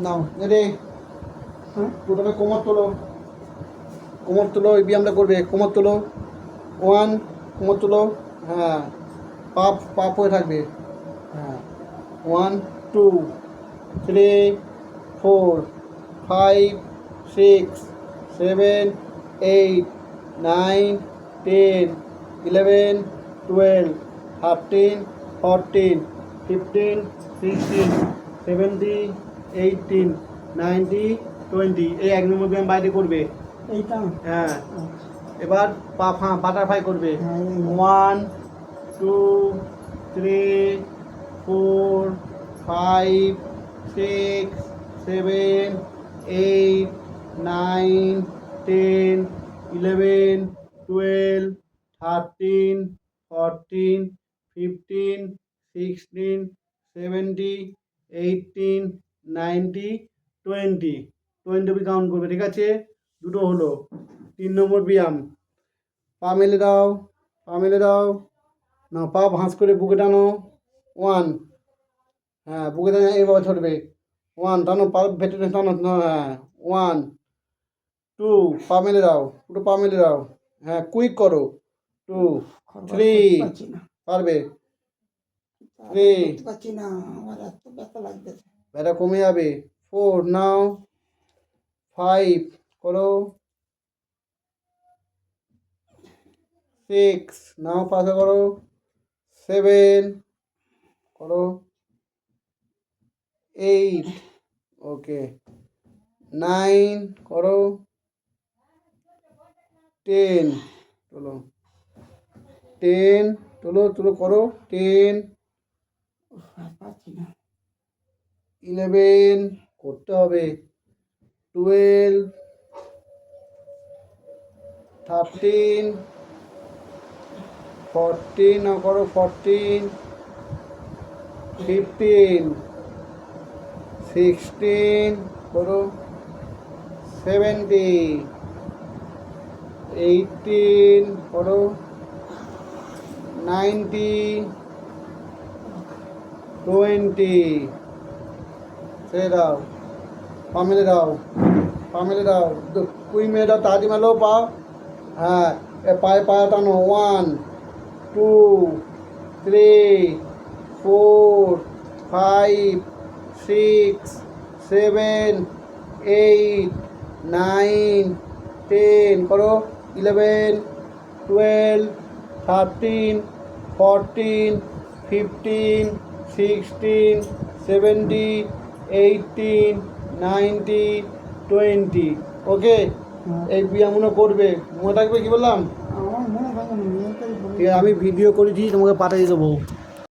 নাও রে। হ্যাঁ? প্রথমে কোমর তোলো। কোমর তোলো, এই ব্যায়ামটা করবে। কোমর তোলো। ওয়ান, কোমর তোলো। হ্যাঁ পাপ পাপ হয়ে থাকবে। হ্যাঁ one, two, three, four, five, six, seven, eight, nine, ten, eleven, twelve, thirteen, fourteen, fifteen, sixteen, seventeen eighteen nineteen twenty এই এক নম্বর ব্যায়াম বাইরে করবে এইটা হ্যাঁ আচ্ছা। এবার পা ফাঁ বাটারফ্লাই করবে। One two three four five six seven eight nine ten eleven twelve thirteen fourteen fifteen sixteen seventeen eighteen nineteen twenty. Twenty অবধি কাউন্ট করবে ঠিক আছে? দুটো হলো। তিন নম্বর ব্যায়াম। পা মেলে দাও পা মেলে দাও। না পা ভাঁজ করে বুকে টানো। ওয়ান। হ্যাঁ বুকে টানো এইভাবে ছড়বে ওয়ান টানো পা ভেতরে টানো হ্যাঁ ওয়ান। টু পা মেলে দাও দুটো পা মেলে দাও। হ্যাঁ কুইক করো। টু থ্রি পারবে. করতে পারছি না আমার এত ব্যথা লাগতেছে। ব্যথা কমে যাবে। ফোর নাও ফাইভ করো। সিক্স নাও পাশে করো। সেভেন করো। এইট ওকে নাইন করো। টেন তোলো। টেন তোলো তোলো, করো। টেন পারছি না। ইলেভেন করতে হবে। টুয়েলভ, থার্টিন, ফরটিন করো ফরটিন, ফিফটিন, সিক্সটিন, করো সেভেন্টি এইটিন, করো নাইনটি টোয়েন্টি। ছেড়ে দাও পা মেলে দাও পা মেলে দাও কুই মেলে দাও তাড়াতাড়ি পা। হ্যাঁ পায়ে পায়ে টানো। One, two, three, four, five, six, seven, eight, nine, ten, করো। Eleven, twelve, thirteen, fourteen, fifteen, sixteen, seventeen eighteen nineteen twenty okay. এই ব্যায়ামগুলো করবে মনে থাকবে কি বললাম? আমি ভিডিও করেছি তোমাকে পাঠিয়ে দেবো।